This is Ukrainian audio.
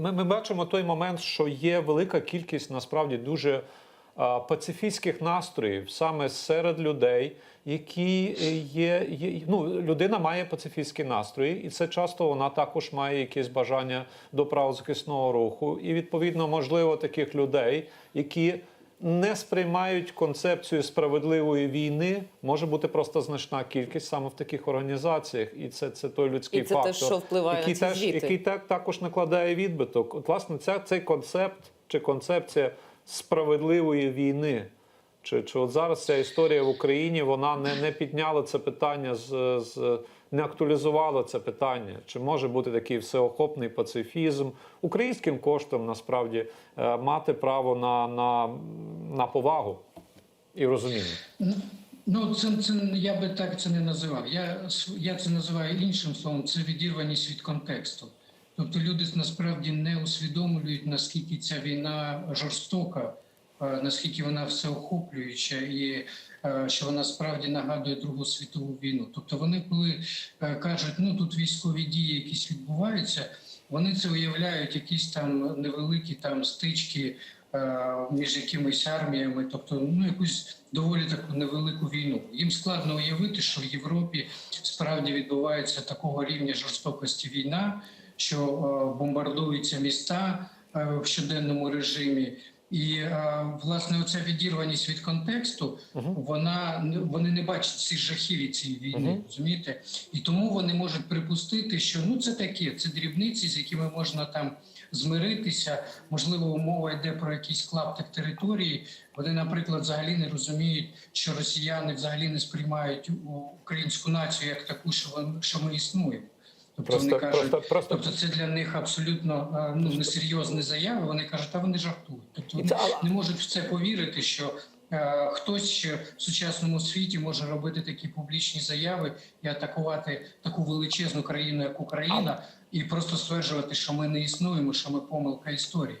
ми, ми бачимо той момент, що є велика кількість насправді дуже пацифістських настроїв саме серед людей, які е, є, є. Ну, людина має пацифістські настрої, і це часто вона також має якесь бажання до правозахисного руху. І відповідно, можливо, таких людей, які не сприймають концепцію справедливої війни, може бути просто значна кількість саме в таких організаціях, і це, це той людський І це фактор, те, що впливає на який ці теж, який так, також накладає відбиток. От, власне, ця, цей концепт чи концепція справедливої війни. Чи, чи от зараз ця історія в Україні вона не, не підняла це питання з, з не актуалізувала це питання? Чи може бути такий всеохопний пацифізм українським коштом насправді е, мати право на, на, на повагу і розуміння? Ну, це, це я би так це не називав. Я, я це називаю іншим словом. Це відірваність від контексту. Тобто люди насправді не усвідомлюють, наскільки ця війна жорстока, наскільки вона всеохоплююча, і е, що вона справді нагадує Другу світову війну. Тобто, вони, коли е, кажуть, ну тут військові дії якісь відбуваються, вони це уявляють, якісь там невеликі там стички е, між якимись арміями, тобто ну якусь доволі таку невелику війну. Їм складно уявити, що в Європі справді відбувається такого рівня жорстокості війна, що е, бомбардуються міста е, в щоденному режимі. І е, власне оця відірваність від контексту, вона не- вони не бачать цих жахів цієї війни, Мгм. розумієте? І тому вони можуть припустити, що ну це таке, це дрібниці, з якими можна там змиритися. Можливо, мова йде про якийсь клаптик території. Вони, наприклад, взагалі не розуміють, що росіяни взагалі не сприймають українську націю як таку, що що ми існуємо. Тобто Просто, вони кажуть, просто, просто тобто це для них абсолютно е, ну несерйозні заяви. Вони кажуть, а вони жартують. Тобто вони це- не можуть в це повірити, що е, хтось ще в сучасному світі може робити такі публічні заяви і атакувати таку величезну країну, як Україна, і просто стверджувати, що ми не існуємо, що ми помилка історії.